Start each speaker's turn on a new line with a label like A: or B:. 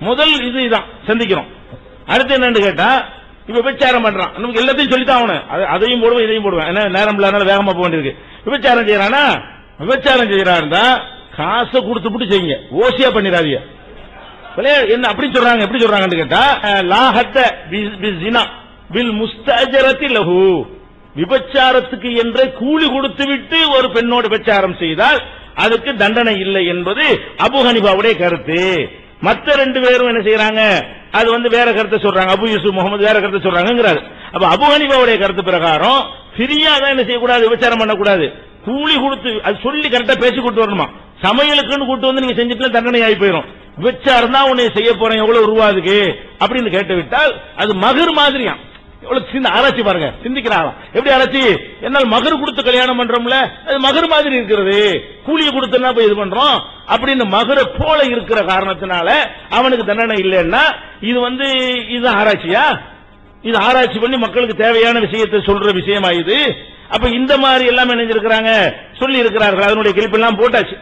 A: முதல் இது இதான் சந்திக்கிறோம். அடுத்து என்னன்னு கேட்டா இப்ப விபச்சாரம் பண்றான். நமக்கு எல்லாத்தையும் சொல்லித்தான் அவனு அதையும் போடுவேன் இதையும் போடுவேன். ஏன்னா நேரம் இல்லாதனால வேகமா போக வேண்டியிருக்கு. விபச்சாரம் செய்யறானா? விபச்சாரம் செய்யறாருந்தா காசை கொடுத்துப்புட்டு செய்யுங்க. ஓசியா பண்ணிடாதீங்க. என்ன அப்படி சொல்றாங்க எப்படி சொல்றாங்கன்னு கேட்டா அஹ், லாஹத்த வில் முஸ்தஜரத்தி லஹு. விபச்சாரத்துக்கு என்றே கூலி கொடுத்து விட்டு ஒரு பெண்ணோடு விபச்சாரம் செய்தால் அதுக்கு தண்டனை இல்லை என்பது அபு ஹனிபாவுடைய கருத்து. மற்ற ரெண்டு பேரும் என்ன செய்யறாங்க அது வந்து வேற கருத்தை சொல்றாங்க. அபு யூசுப் முகமது வேற கருத்தை சொல்றாங்கிறாரு அப்ப அபு ஹனிபாவுடைய கருத்து பிரகாரம் ஃப்ரீயா தான் என்ன செய்யக்கூடாது விபச்சாரம் பண்ணக்கூடாது. கூலி கொடுத்து அது சொல்லி கரெக்டா பேசி கொடுத்து வரணுமா? சமையலுக்குன்னு கூட்டு வந்து நீங்க செஞ்சுட்டு தண்டனை ஆகி போயிடும் விபச்சாரம் தான் உன்னை செய்ய போறேன் எவ்வளவு உருவாதுக்கு அப்படின்னு கேட்டு விட்டால் அது மகர் மாதிரியா? எவ்வளவு ஆராய்ச்சி பாருங்க சிந்திக்கிறாராம் எப்படி ஆராய்ச்சி என்னால் மகர் கொடுத்து கல்யாணம் பண்றோம்ல அது மகர் மாதிரி இருக்கிறது. கூலியை கொடுத்தனா போய் இது பண்றோம்? அப்படின்னு மகரை போல இருக்கிற காரணத்தினால அவனுக்கு தண்டனை இல்லைன்னா இது வந்து இது ஆராய்ச்சியா? இது ஆராய்ச்சி பண்ணி மக்களுக்கு தேவையான விஷயத்தை சொல்ற விஷயமா இது? அப்ப இந்த மாதிரி எல்லாம் நினைஞ்சிருக்கிறாங்க சொல்லி இருக்கிறார்கள். அதனுடைய கிளிப்பெல்லாம் போட்டாச்சு.